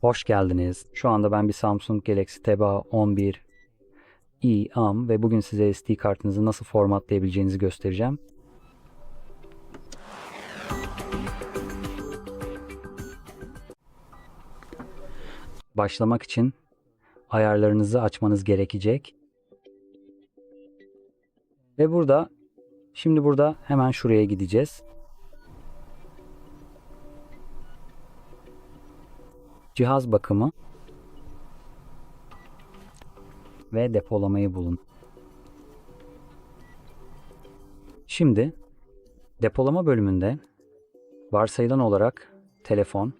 Hoş geldiniz. Şu anda ben bir Samsung Galaxy Tab 11 i am ve bugün size SD kartınızı nasıl formatlayabileceğinizi göstereceğim. Başlamak için ayarlarınızı açmanız gerekecek. Ve burada şimdi burada hemen şuraya gideceğiz. Cihaz bakımı ve depolamayı bulun. Şimdi depolama bölümünde varsayılan olarak telefon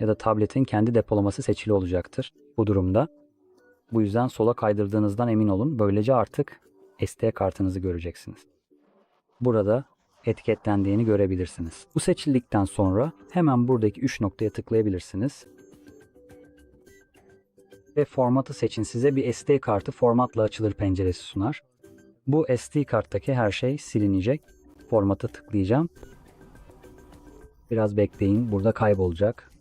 ya da tabletin kendi depolaması seçili olacaktır bu durumda. Bu yüzden sola kaydırdığınızdan emin olun. Böylece artık SD kartınızı göreceksiniz. Burada etiketlendiğini görebilirsiniz. Bu seçildikten sonra hemen buradaki 3 noktaya tıklayabilirsiniz. Ve formatı seçin size bir SD kartı formatla açılır penceresi sunar. Bu SD karttaki her şey silinecek. Formata tıklayacağım. Biraz bekleyin. Burada kaybolacak.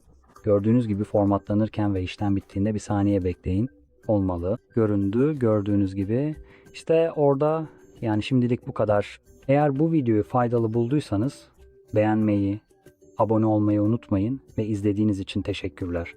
Gördüğünüz gibi formatlanırken ve işlem bittiğinde bir saniye bekleyin. Olmalı. Göründü. Gördüğünüz gibi. İşte orada yani şimdilik bu kadar. Eğer bu videoyu faydalı bulduysanız beğenmeyi, abone olmayı unutmayın ve izlediğiniz için teşekkürler.